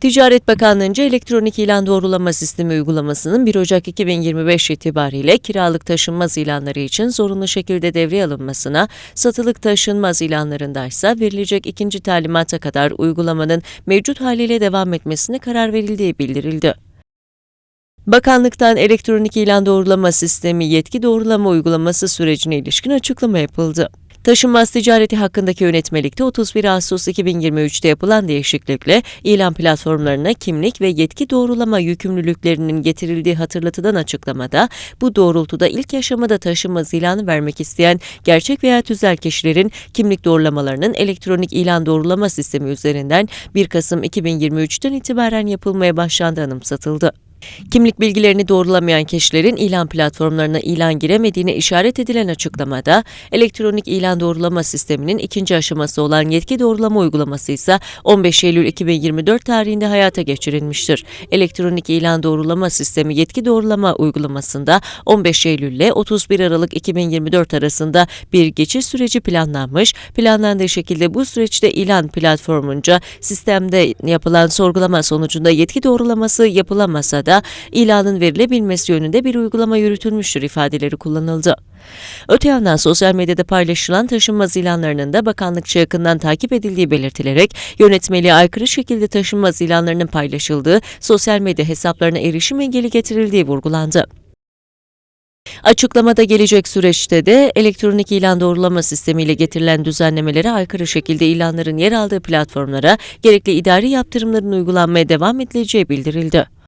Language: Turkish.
Ticaret Bakanlığı'nca elektronik ilan doğrulama sistemi uygulamasının 1 Ocak 2025 itibariyle kiralık taşınmaz ilanları için zorunlu şekilde devreye alınmasına, satılık taşınmaz ilanlarında ise verilecek ikinci talimata kadar uygulamanın mevcut haliyle devam etmesine karar verildiği bildirildi. Bakanlıktan elektronik ilan doğrulama sistemi yetki doğrulama uygulaması sürecine ilişkin açıklama yapıldı. Taşınmaz ticareti hakkındaki yönetmelikte 31 Ağustos 2023'te yapılan değişiklikle ilan platformlarına kimlik ve yetki doğrulama yükümlülüklerinin getirildiği hatırlatılan açıklamada bu doğrultuda ilk aşamada taşınmaz ilanı vermek isteyen gerçek veya tüzel kişilerin kimlik doğrulamalarının elektronik ilan doğrulama sistemi üzerinden 1 Kasım 2023'ten itibaren yapılmaya başlandığı anımsatıldı. Kimlik bilgilerini doğrulamayan kişilerin ilan platformlarına ilan giremediğine işaret edilen açıklamada, elektronik ilan doğrulama sisteminin ikinci aşaması olan yetki doğrulama uygulaması ise 15 Eylül 2024 tarihinde hayata geçirilmiştir. Elektronik ilan doğrulama sistemi yetki doğrulama uygulamasında 15 Eylül ile 31 Aralık 2024 arasında bir geçiş süreci planlanmış, planlandığı şekilde bu süreçte ilan platformunca sistemde yapılan sorgulama sonucunda yetki doğrulaması yapılamasa da ilanın verilebilmesi yönünde bir uygulama yürütülmüştür ifadeleri kullanıldı. Öte yandan sosyal medyada paylaşılan taşınmaz ilanlarının da bakanlıkça yakından takip edildiği belirtilerek yönetmeliğe aykırı şekilde taşınmaz ilanlarının paylaşıldığı sosyal medya hesaplarına erişim engeli getirildiği vurgulandı. Açıklamada gelecek süreçte de elektronik ilan doğrulama sistemiyle getirilen düzenlemelere aykırı şekilde ilanların yer aldığı platformlara gerekli idari yaptırımların uygulanmaya devam edileceği bildirildi.